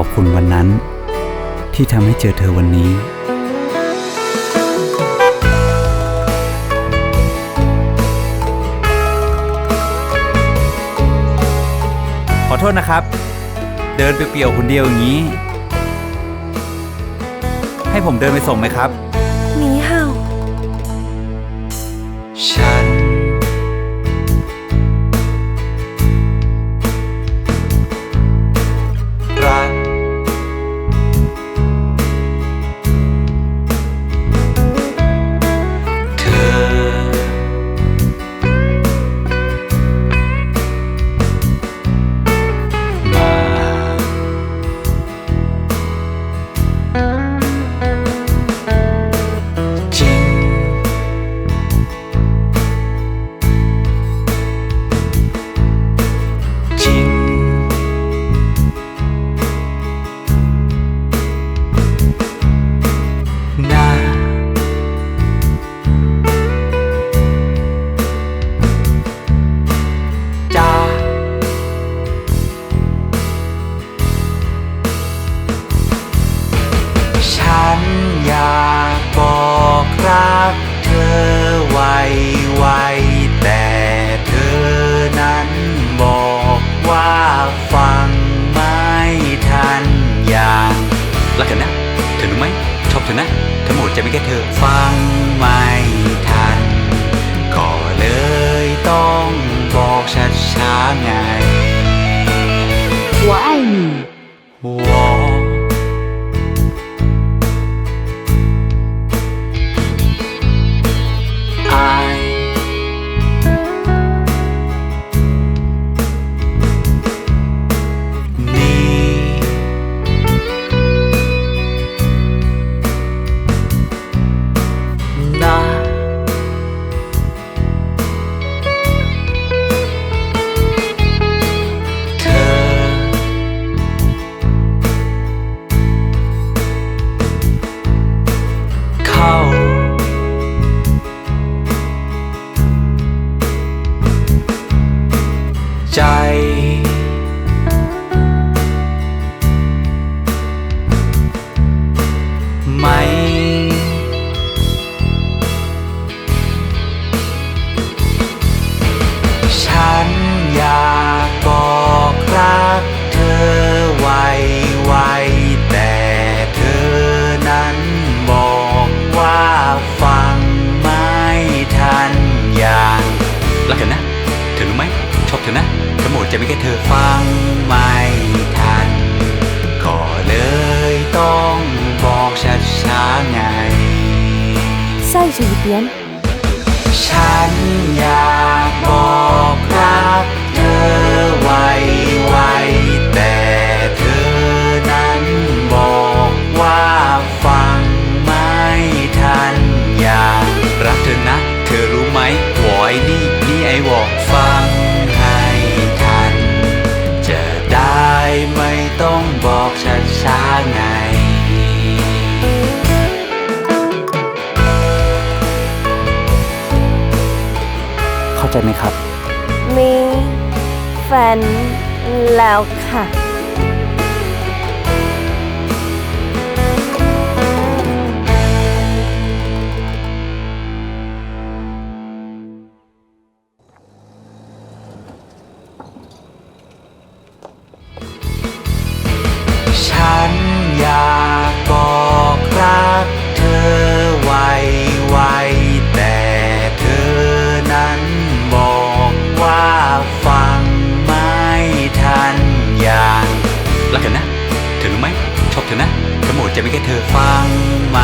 อบคุณวันนั้น ที่ทำให้เจอเธอวันนี้ ขอโทษนะครับ เดินเปลี่ยวๆคนเดียวอย่างนี้ ให้ผมเดินไปส่งไหมครับ你好，ฉัน ม ชอบเธอนะทั้งหมดจะไม่แค่เธอ ฟังไม่ทัน ก็เลยต้องบอกช้าๆไง 我爱你。我 จะไม่แค่เธอฟังไม่ทัน ก็เลยต้องบอกช้าๆไง ใส่ชีวิเปลี่ยน ฉันอยาก เข้าใจไหมครับ มีแฟนแล้วค่ะ จะไม่แค่เธอฟังไหม